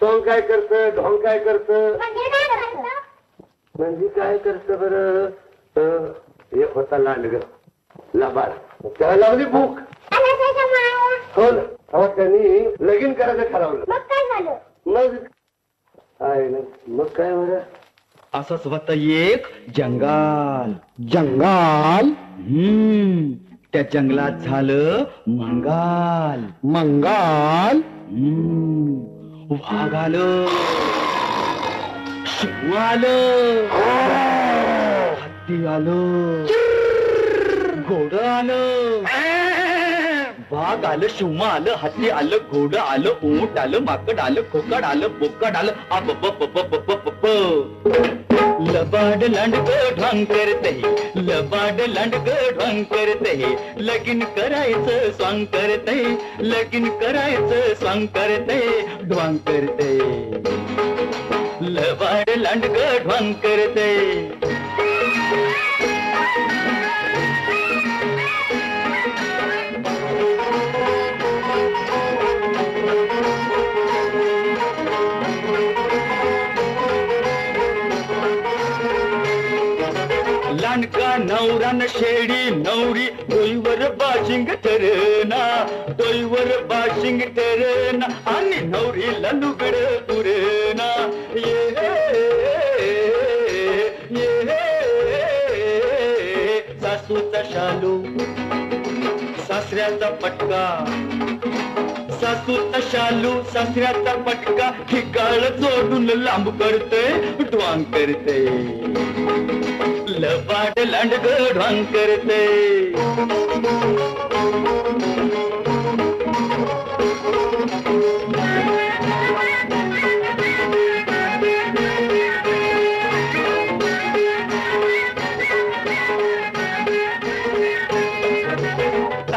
सोंग काय करत ढोंग काय करत? म्हणजे काय म्हणजे करत बर? एक होता लांडग. लबाड. त्याला लावली भूक. हो ना. त्यांनी लगीन करायचं ठरवलं. मग काय झालं? मग आहे ना? मग काय बरं? असंच होत एक जंगल. जंगाल? हम्म. त्या जंगलात झालं मंगाल. मंगाल? वाघ आलं. शिव आलं. हत्ती आलं. घोड आलं वाघ आलं शिव आलं हत्ती आलं घोड आलं ऊंट आलं माकड आलं खोकड आलं बोकड आलं अब लबाड लांडग ढोंग करते लबाड लंड ग ढंग करते लगीन करायचं स्वांग करते लगीन करायचं स्वांग करते ढोंग करते. लबाड लांडग ढोंग करते. लांडका नवरान शेडी नवरी डोईवर बाशिंग तरना डोईवर बाशिंग तरना आणि नवरीला लुगड पुरेना. ये ये सासूचा शालू सासऱ्याचा पटका. सासू शालू सासऱ्याचा पटका ठिकाण जोडून लांब करते ड्वांग करते. लबाड लांडग ढोंग करते.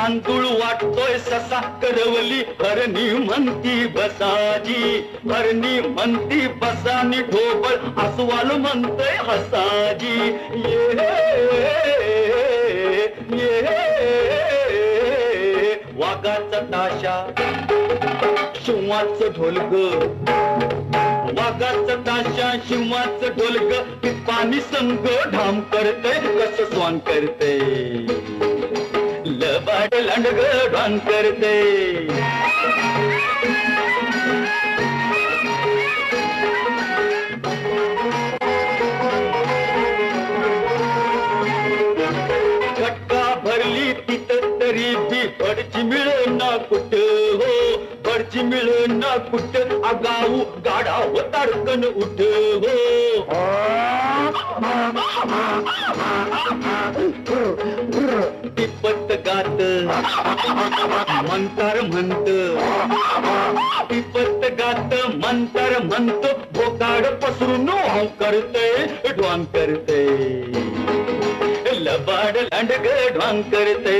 तांदूळ वाटतोय ससा करवली हरणी म्हणती बसाजी हरणी म्हणती बसानी ढोबळ. अस्वाल म्हणतोय हसाजी ये ये वाघाचा ताशा शिवाच ढोलग वाघाचं ताशा शिवाच ढोलग ती पाणी संग ढाम करते कस स्वान करते लांडग ढोंग करते खटका भरली तिथं तरी बी मिळ ना कुठ हो बडची मिळ ना कुठ आगाऊ गाडा व ताडकन उठ हो मंतर म्हणत बोकाड पसरून हौ करते ढोंग करते. लबाड लांडग ढोंग करते.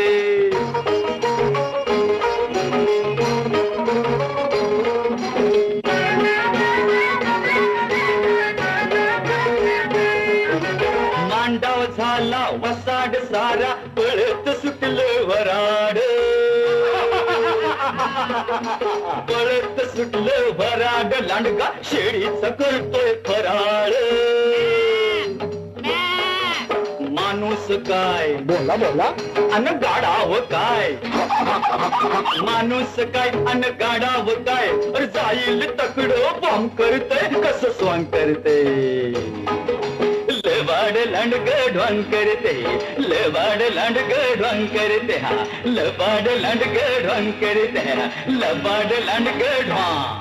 मांडाव झाला वसाड सारा पळत सुटलं वरा. पळत सुटलं वराड लांडगा शेळीचा करतोय फराळ. माणूस काय? बोला बोला. अन गाडाव काय? माणूस काय अन गाडाव काय? जाईल तकड बॉम्ब करते कस स्वांग करते लबाड लांडग ढोंग करते लबाड लांडग ढोंग करते हा लबाड लांडग ढोंग करते हा लबाड लांडग ढोंग.